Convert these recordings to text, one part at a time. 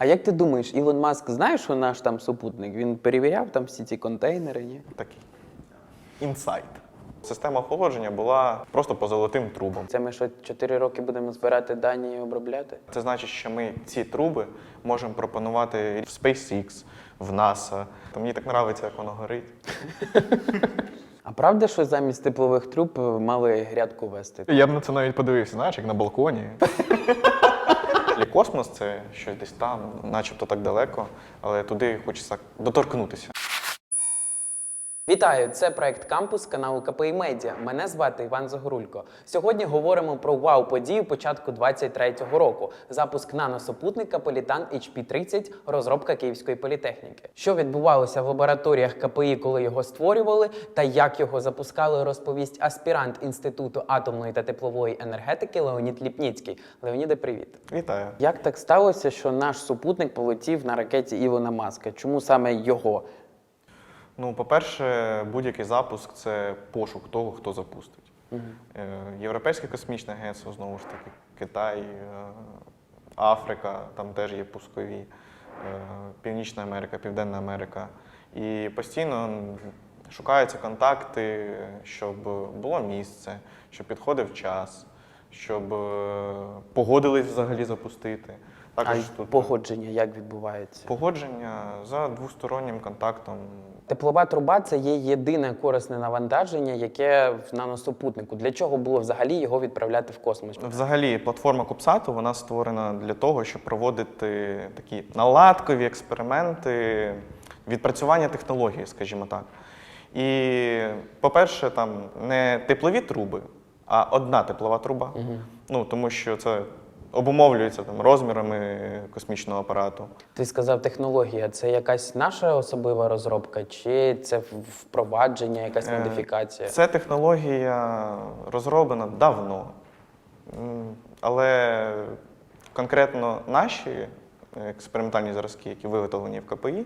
А як ти думаєш, Ілон Маск знає, що наш там супутник? Він перевіряв там всі ці контейнери, ні? Такий інсайт. Система охолодження була просто по золотим трубам. Це ми що 4 роки будемо збирати дані і обробляти? Це значить, що ми ці труби можемо пропонувати в SpaceX, в NASA. Та мені так подобається, як воно горить. А правда, що замість теплових труб мали грядку вести? Я б на це навіть подивився, знаєш, як на балконі. Космос це щось десь там, начебто так далеко, але туди хочеться доторкнутися. Вітаю! Це проект Кампус каналу КПІ Медіа. Мене звати Іван Загорулько. Сьогодні говоримо про вау-подію початку 23-го року. Запуск наносупутника Політан HP-30, розробка Київської політехніки. Що відбувалося в лабораторіях КПІ, коли його створювали, та як його запускали, розповість аспірант Інституту атомної та теплової енергетики Леонід Ліпніцький. Леоніде, привіт! Вітаю. Як так сталося, що наш супутник полетів на ракеті Ілона Маска? Чому саме його? Ну, по-перше, будь-який запуск це пошук того, хто запустить. Е, Європейське космічне агентство, знову ж таки, Китай, е, Африка, там теж є пускові, е, Північна Америка, Південна Америка. І постійно шукаються контакти, щоб було місце, щоб підходив час, щоб погодились взагалі запустити. А Також й тут погодження як відбувається? погодження за двостороннім контактом Теплова труба це є єдине корисне навантаження, яке в наносупутнику. Для чого було взагалі його відправляти в космос? Взагалі, платформа Кубсату вона створена для того, щоб проводити такі наладкові експерименти, відпрацювання технології, скажімо так. І, по-перше, там не теплові труби, а одна теплова труба. Ну, тому що це обумовлюється там, розмірами космічного апарату. Ти сказав технологія. Це якась наша особлива розробка, чи це впровадження, якась Е, модифікація? Це технологія розроблена давно. Але конкретно наші експериментальні зразки, які виготовлені в КПІ, е,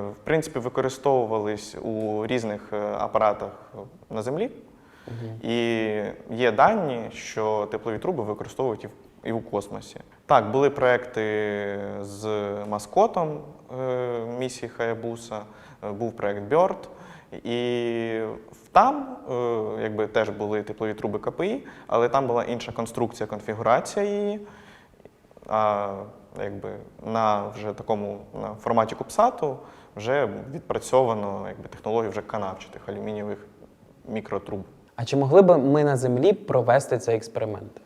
в принципі, використовувались у різних е, апаратах на землі. І є дані, що теплові труби використовують і в, і в космосі. Так, були проекти з маскотом е, місії Хаябуса, е, був проект Bird, і там е, якби, теж були теплові труби КПІ, але там була інша конструкція, конфігурація її. А якби, на вже такому на форматі кубсату вже відпрацьовано якби, технологію вже канавчатих алюмінієвих мікротруб. А чи могли б ми на землі провести цей експеримент?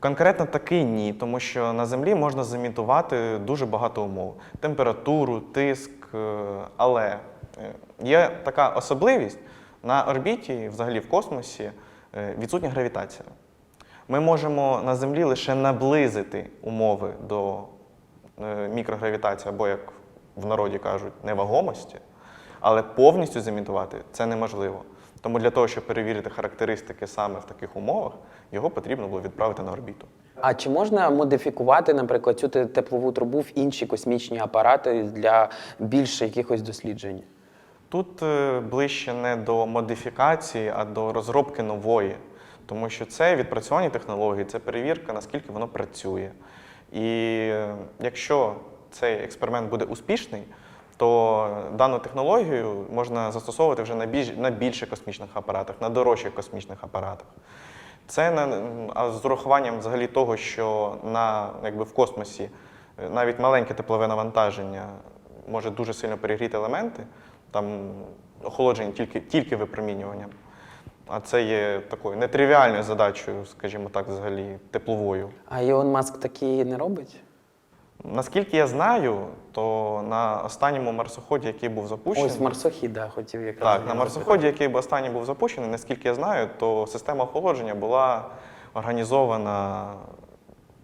Конкретно такий ні, тому що на землі можна замітувати дуже багато умов: температуру, тиск. е, Але е, є така особливість на орбіті, взагалі в космосі, е, відсутня гравітація. Ми можемо на землі лише наблизити умови до мікрогравітації, або, як в народі кажуть, невагомості, але повністю замітувати це неможливо. Тому для того, щоб перевірити характеристики саме в таких умовах, його потрібно було відправити на орбіту. А чи можна модифікувати, наприклад, цю теплову трубу в інші космічні апарати для більше якихось досліджень? Тут е, ближче не до модифікації, а до розробки нової. Тому що це відпрацювання технологій, це перевірка, наскільки воно працює. І е, якщо цей експеримент буде успішний, то дану технологію можна застосовувати вже на більш на більших космічних апаратах, на дорожчих космічних апаратах. Це на, а з урахуванням взагалі того, що на, якби в космосі е, навіть маленьке теплове навантаження може дуже сильно перегріти елементи, там охолодження тільки, тільки випромінюванням. А це є такою нетривіальною задачею, скажімо так, взагалі тепловою. А Ілон Маск такі не робить? Наскільки я знаю, то на останньому марсоході, який був запущений, Ось марсохід, да, хотів якраз. так, на марсоході, який останній був запущений, наскільки я знаю, то система охолодження була організована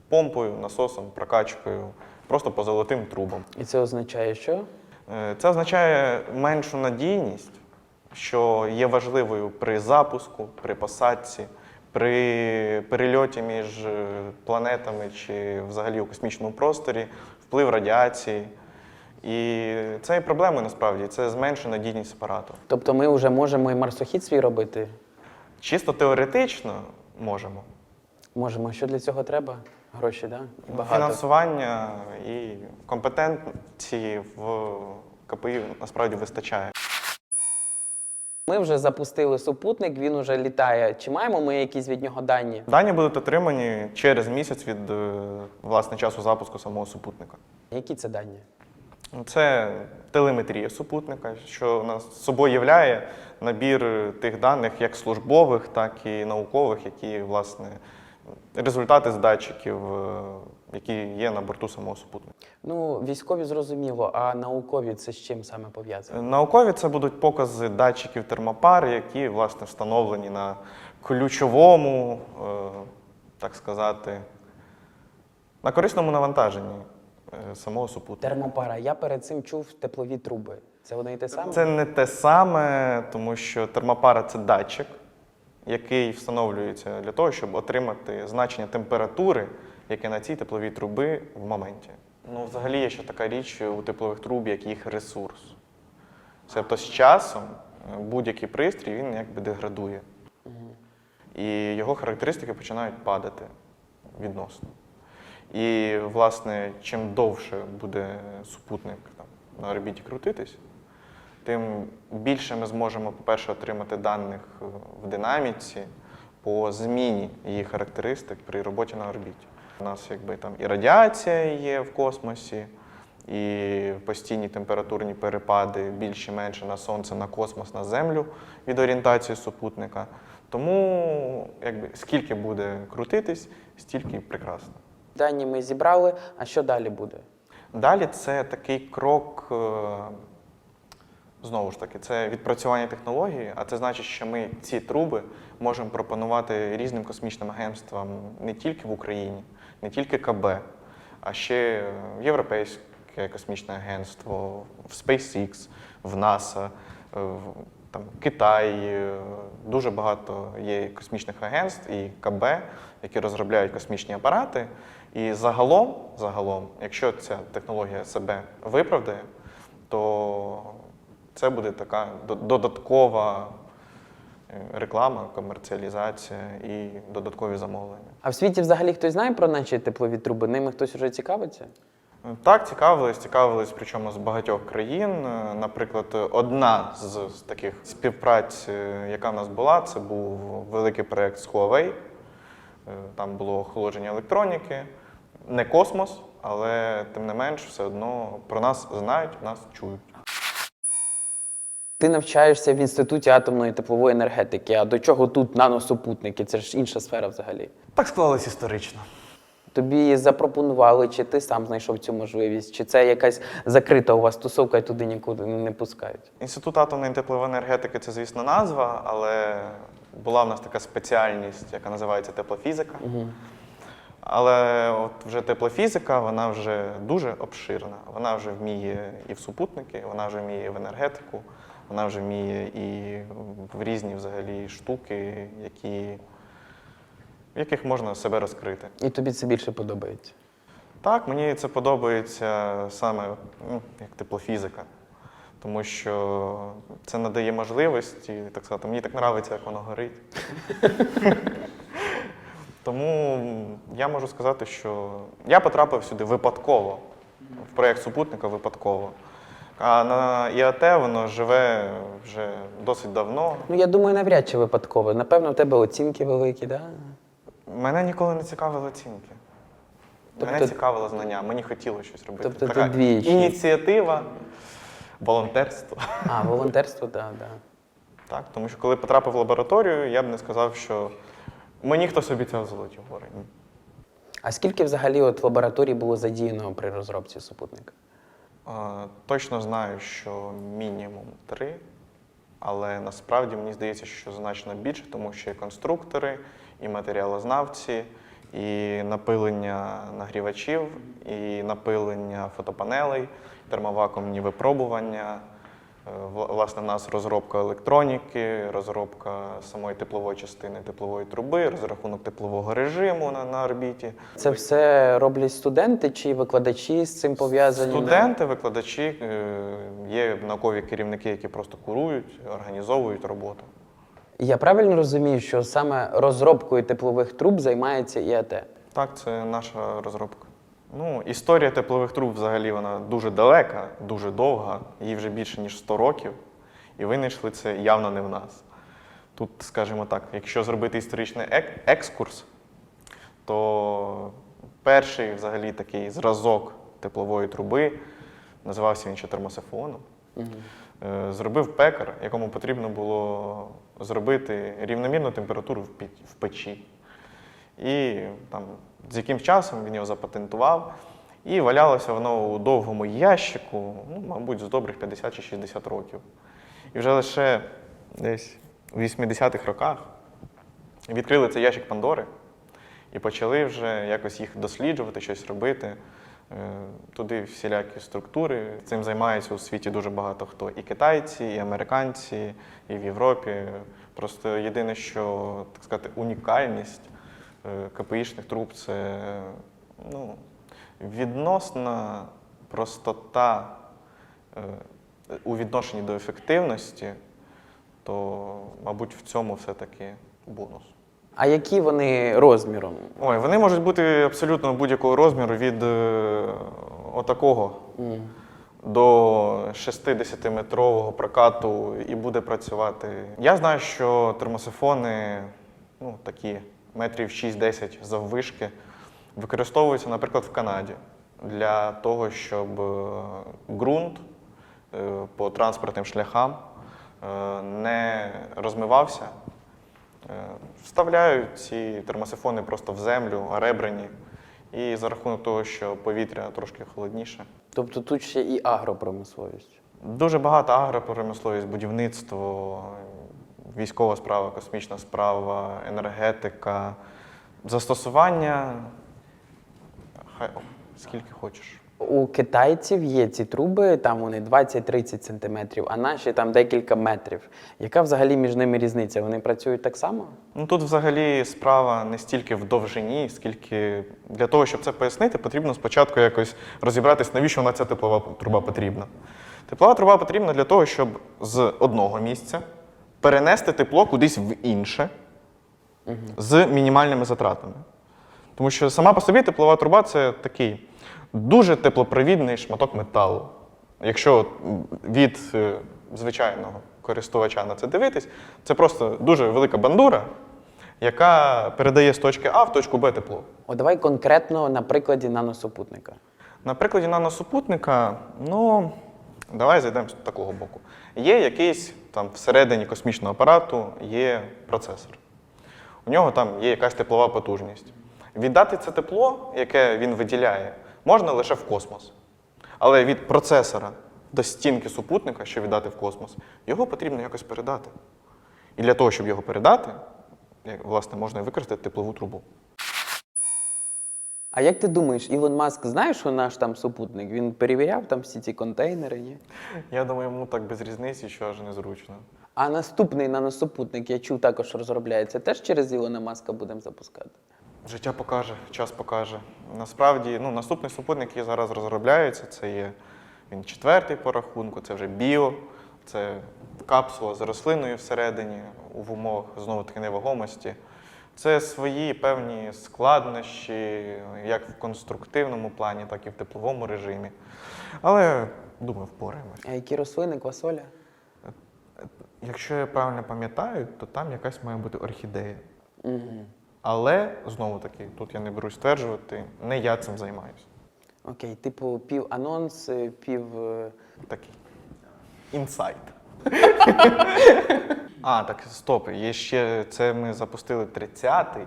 помпою, насосом, прокачкою, просто по золотим трубам. І це означає, що? Е, Це означає меншу надійність, що є важливою при запуску, при посадці, при перельоті між е, планетами чи взагалі у космічному просторі, вплив радіації. І це є проблемою насправді, це зменшує надійність апарату. Тобто ми вже можемо і марсохід свій робити? Чисто теоретично можемо. Можемо. Що для цього треба? Гроші, да? Багато. Фінансування і компетенції в КПІ насправді вистачає. Ми вже запустили супутник, він уже літає. Чи маємо ми якісь від нього дані? Дані будуть отримані через місяць від е, власне часу запуску самого супутника. Які це дані? Це телеметрія супутника, що нас собою являє набір тих даних, як службових, так і наукових, які власне результати з датчиків, е, які є на борту самого супутника. Ну, військові зрозуміло, а наукові це з чим саме пов'язано? Наукові це будуть покази датчиків термопари, які власне встановлені на ключовому, е, так сказати, на корисному навантаженні е, самого супутника. Термопара. Я перед цим чув теплові труби. Це одне і те саме? Це не те саме, тому що термопара це датчик, який встановлюється для того, щоб отримати значення температури, яке на цій тепловій труби в моменті. Ну, взагалі є ще така річ у теплових труб, як їх ресурс. Тобто з часом е, будь-який пристрій він якби деградує. І його характеристики починають падати відносно. І, власне, чим довше буде супутник там, на орбіті крутитись, тим більше ми зможемо, по-перше, отримати даних е, в динаміці по зміні її характеристик при роботі на орбіті. У нас якби там і радіація є в космосі, і постійні температурні перепади більше менше на сонце, на космос, на землю від орієнтації супутника. Тому якби скільки буде крутитись, стільки прекрасно. Дані ми зібрали, а що далі буде? Далі це такий крок, е, знову ж таки, це відпрацювання технології, а це значить, що ми ці труби можемо пропонувати різним космічним агентствам не тільки в Україні, не тільки КБ, а ще Європейське космічне агентство, в SpaceX, в НАСА, е, там, Китай. е, Дуже багато є космічних агентств і КБ, які розробляють космічні апарати. І загалом, загалом, якщо ця технологія себе виправдає, то це буде така додаткова реклама, комерціалізація і додаткові замовлення. А в світі взагалі хтось знає про наші теплові труби? Ними хтось вже цікавиться? Так, цікавились, цікавились, причому з багатьох країн. Наприклад, одна з, з таких співпраць, е, яка в нас була, це був великий проєкт з Huawei. Е, Там було охолодження електроніки, не космос, але тим не менш, все одно про нас знають, нас чують. Ти навчаєшся в інституті атомної теплової енергетики. А до чого тут наносупутники? Це ж інша сфера взагалі. Так склалось історично. Тобі запропонували, чи ти сам знайшов цю можливість, чи це якась закрита у вас тусовка і туди нікуди не пускають? Інститут атомної теплової енергетики це, звісно, назва, але була в нас така спеціальність, яка називається теплофізика. Але от вже теплофізика, вона вже дуже обширна. Вона вже вміє і в супутники, вона вже вміє і в енергетику, вона вже вміє і в різні взагалі штуки, які, в яких можна себе розкрити. І тобі це більше подобається. Так, мені це подобається саме ну, як теплофізика, тому що це надає можливості, так сказати, мені так подобається, як воно горить. Тому я можу сказати, що я потрапив сюди випадково, в проєкт супутника випадково. А на ІАТ воно живе вже досить давно. Ну я думаю, навряд чи випадково. Напевно, в тебе оцінки великі, да? Мене ніколи не цікавили оцінки. Мене Тобто- цікавило знання, мені хотілося щось робити. Тобто ти Така двієчник. ініціатива, волонтерство. А, волонтерство, так, да, да. Так, тому що коли потрапив в лабораторію, я б не сказав, що мені хтось обіцяв золоті гори. А скільки взагалі от лабораторій було задіяно при розробці супутника? Точно знаю, що мінімум три, але насправді мені здається, що значно більше, тому що і конструктори, і матеріалознавці, і напилення нагрівачів, і напилення фотопанелей, термовакуумні випробування. Власне, в нас розробка електроніки, розробка самої теплової частини теплової труби, розрахунок теплового режиму на, на орбіті. Це все роблять студенти чи викладачі з цим пов'язані? Студенти, викладачі, е, є наукові керівники, які просто курують, організовують роботу. Я правильно розумію, що саме розробкою теплових труб займається ІАТ? Так, це наша розробка. Ну, історія теплових труб взагалі вона дуже далека, дуже довга, їй вже більше ніж 100 років. І винайшли це явно не в нас. Тут, скажімо так, якщо зробити історичний ек- екскурс, то перший взагалі такий зразок теплової труби, називався він ще термосифоном, е, зробив пекар, якому потрібно було зробити рівномірну температуру в печі. І там, з якимсь часом він його запатентував, і валялося воно у довгому ящику, ну, мабуть, з добрих 50 чи 60 років. І вже лише десь у 80-х роках відкрили цей ящик Пандори і почали вже якось їх досліджувати, щось робити. Е, Туди всілякі структури. Цим займаються у світі дуже багато хто. І китайці, і американці, і в Європі. Просто єдине, що так сказати, унікальність КПІшних труб це ну, відносна простота е, у відношенні до ефективності, то, мабуть, в цьому все-таки бонус. А які вони розміром? Ой, вони можуть бути абсолютно будь-якого розміру від е, отакого до 60-метрового прокату і буде працювати. Я знаю, що термосифони, ну такі метрів 6-10 заввишки, використовуються, наприклад, в Канаді для того, щоб е, ґрунт е, по транспортним шляхам е, не розмивався. Вставляють ці термосифони просто в землю, ребрані, і за рахунок того, що повітря трошки холодніше. Тобто тут ще і агропромисловість. Дуже багато агропромисловість, будівництво, військова справа, космічна справа, енергетика, застосування. Хай о, скільки хочеш. У китайців є ці труби, там вони 20-30 сантиметрів, а наші там декілька метрів. Яка взагалі між ними різниця? Вони працюють так само? Ну тут взагалі справа не стільки в довжині, скільки для того, щоб це пояснити, потрібно спочатку якось розібратись, навіщо вона ця теплова труба потрібна. Теплова труба потрібна для того, щоб з одного місця перенести тепло кудись в інше з мінімальними затратами. Тому що сама по собі теплова труба це такий дуже теплопровідний шматок металу. Якщо від е, звичайного користувача на це дивитись, це просто дуже велика бандура, яка передає з точки А в точку Б тепло. О, давай конкретно на прикладі наносупутника. На прикладі наносупутника, ну, давай зайдемо з такого боку. Є якийсь там всередині космічного апарату є процесор. У нього там є якась теплова потужність. Віддати це тепло, яке він виділяє, можна лише в космос. Але від процесора до стінки супутника, що віддати в космос, його потрібно якось передати. І для того, щоб його передати, власне, можна використати теплову трубу. А як ти думаєш, Ілон Маск знає, що наш там супутник? Він перевіряв там всі ці контейнери, ні? Я думаю, йому так без різниці, що аж незручно. А наступний наносупутник, я чув, також розробляється. Теж через Ілона Маска будемо запускати. Життя покаже, час покаже. Насправді, ну, наступний супутник, який зараз розробляється, це є він четвертий по рахунку, це вже біо, це капсула з рослиною всередині в умовах знову таки невагомості. Це свої певні складнощі, як в конструктивному плані, так і в тепловому режимі. Але думаю, впораємось. А які рослини, квасоля? Якщо я правильно пам'ятаю, то там якась має бути орхідея. Угу. Але знову таки, тут я не берусь стверджувати, не я цим займаюся. Окей, типу пів анонс, е, пів. е, Такий. Інсайт. а, так, стоп. Є ще це ми запустили 30-й,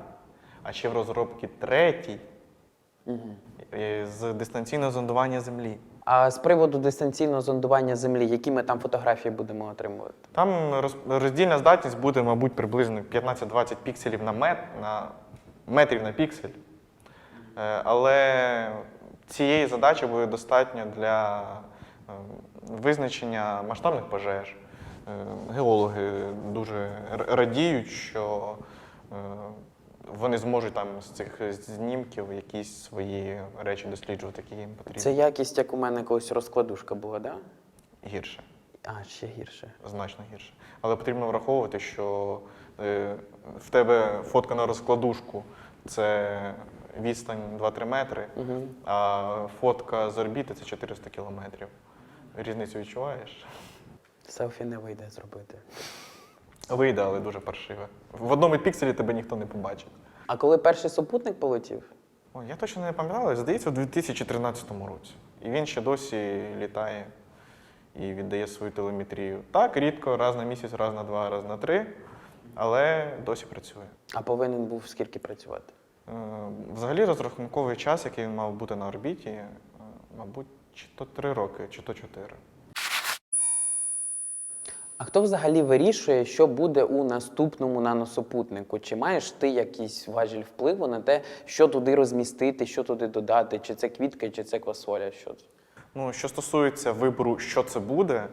а ще в розробці третій е, з дистанційного зондування землі. А з приводу дистанційного зондування землі, які ми там фотографії будемо отримувати? Там роз- роздільна здатність буде, мабуть, приблизно 15-20 пікселів на мет, на метрів на піксель. Е, Але цієї задачі буде достатньо для е, визначення масштабних пожеж. Е, Геологи дуже радіють, що е, вони зможуть там з цих знімків якісь свої речі досліджувати, які їм потрібні. Це якість, як у мене колись розкладушка була, так? Да? гірше. А, ще гірше. Значно гірше. Але потрібно враховувати, що е, в тебе фотка на розкладушку це відстань 2-3 метри, а фотка з орбіти це 400 кілометрів. Різницю відчуваєш? Селфі не вийде зробити. Вийде, але дуже паршиве. В одному пікселі тебе ніхто не побачить. А коли перший супутник полетів? О, я точно не пам'ятаю, але здається, у 2013 році. І він ще досі літає і віддає свою телеметрію. Так, рідко, раз на місяць, раз на два, раз на три, але досі працює. А повинен був скільки працювати? Е, Взагалі розрахунковий час, який він мав бути на орбіті, е, мабуть, чи то три роки, чи то чотири. А хто взагалі вирішує, що буде у наступному наносупутнику? Чи маєш ти якийсь важіль впливу на те, що туди розмістити, що туди додати? Чи це квітка, чи це квасоля? Що це? Ну, що стосується вибору, що це буде,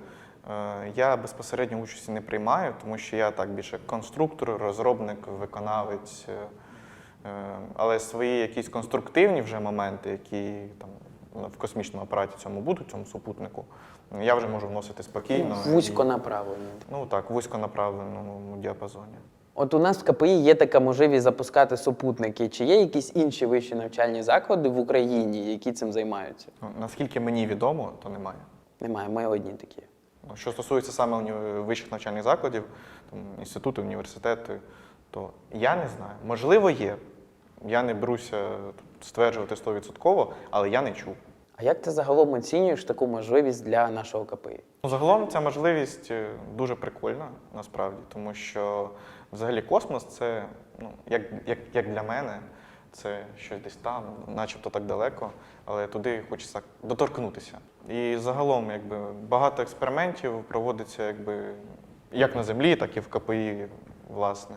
е, я безпосередньо участі не приймаю, тому що я так більше конструктор, розробник, виконавець. е, е, Але свої якісь конструктивні вже моменти, які там в космічному апараті цьому будуть, цьому супутнику, я вже можу вносити спокійно. Вузько і. Ну так, вузько направленому діапазоні. От у нас в КПІ є така можливість запускати супутники. Чи є якісь інші вищі навчальні заклади в Україні, які цим займаються? Ну, Наскільки мені відомо, то немає. Немає, ми одні такі. Ну, Що стосується саме вищих навчальних закладів, там, інститути, університети, то я не знаю. Можливо, є. Я не беруся стверджувати 100%, але я не чув. А як ти загалом оцінюєш таку можливість для нашого КПІ? Ну, загалом ця можливість е, дуже прикольна насправді, тому що взагалі космос це, ну, як, як, як для мене, це щось десь там, начебто так далеко, але туди хочеться доторкнутися. І загалом, якби багато експериментів проводиться якби як на землі, так і в КПІ, власне.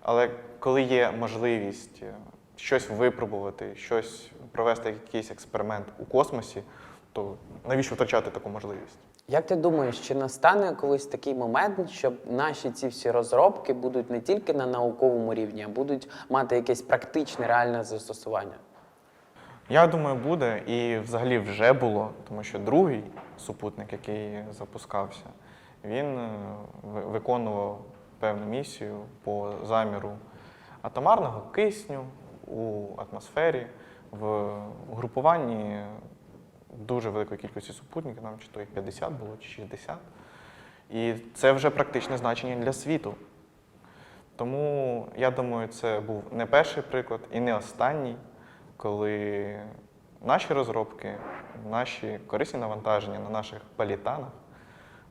Але коли є можливість е, щось випробувати, щось провести якийсь експеримент у космосі, то навіщо втрачати таку можливість? Як ти думаєш, чи настане колись такий момент, щоб наші ці всі розробки будуть не тільки на науковому рівні, а будуть мати якесь практичне реальне застосування? Я думаю, буде і взагалі вже було, тому що другий супутник, який запускався, він е, виконував певну місію по заміру атомарного кисню у атмосфері в групуванні дуже великої кількості супутників, нам чи то їх 50 було, чи 60. І це вже практичне значення для світу. Тому я думаю, це був не перший приклад і не останній, коли наші розробки, наші корисні навантаження на наших політанах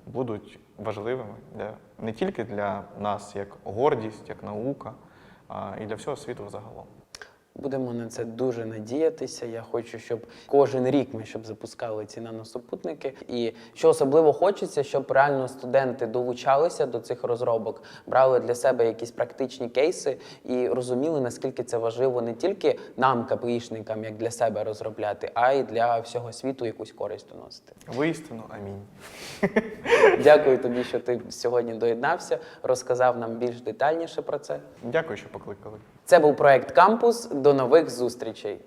будуть важливими для, не тільки для нас як гордість, як наука, а і для всього світу загалом. Будемо на це дуже надіятися. Я хочу, щоб кожен рік ми щоб запускали ці наносупутники. І що особливо хочеться, щоб реально студенти долучалися до цих розробок, брали для себе якісь практичні кейси і розуміли, наскільки це важливо не тільки нам, КПІшникам, як для себе розробляти, а й для всього світу якусь користь доносити. Воістину, амінь. Дякую тобі, що ти сьогодні доєднався, розказав нам більш детальніше про це. Дякую, що покликали. Це був проект Кампус. До нових зустрічей!